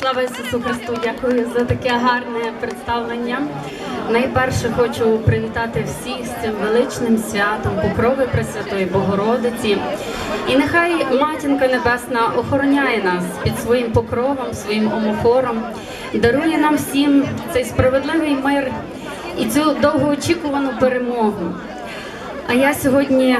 Слава Ісусу Христу! Дякую за таке гарне представлення. Найперше хочу привітати всіх з цим величним святом Покрови Пресвятої Богородиці. І нехай Матінка Небесна охороняє нас під своїм покровом, своїм омофором, дарує нам всім цей справедливий мир і цю довгоочікувану перемогу. А я сьогодні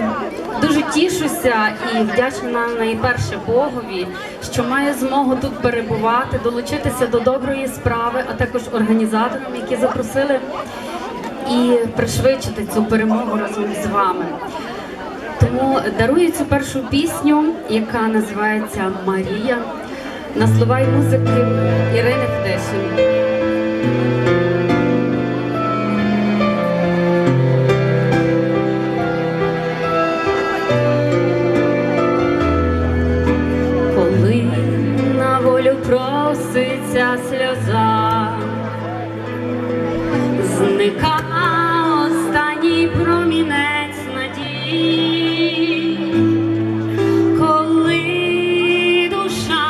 дуже тішуся і вдячна найперше Богові, що маю змогу тут перебувати, долучитися до доброї справи, а також організаторам, які запросили і пришвидшити цю перемогу разом з вами. Тому дарую цю першу пісню, яка називається Марія на слова і музики Ірини Федешин. Проситься сльоза, зника останній промінець надії, коли душа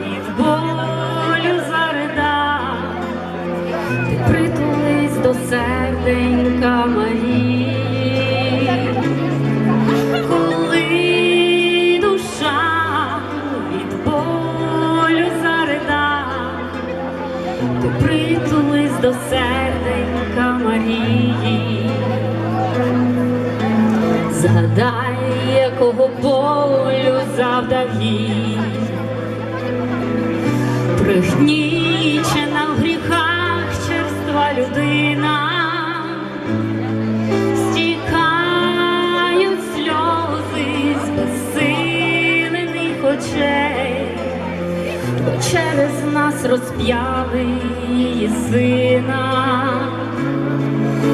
від болю зарида, ти притулись до серденька Марії. До серденька Марії. Згадай, якого болю завдав їй, пригнічена в гріхах черства людина. Стікають сльози з безсилених очей, через нас розп'яли її сина.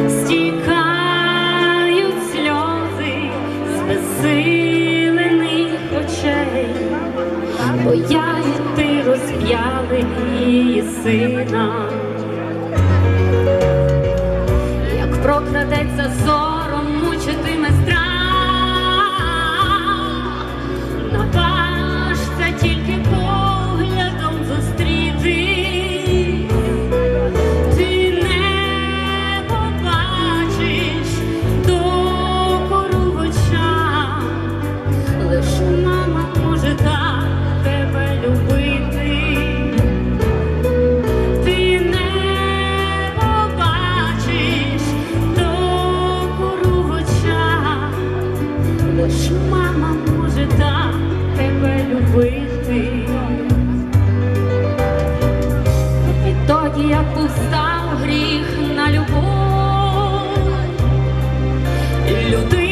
Стікають сльози з безсилених очей, бо я і ти розп'яли її сина як прокрадеться зором, мучитиме страх, лиш мама може так тебе любити. І тоді як повстав гріх на любов, людина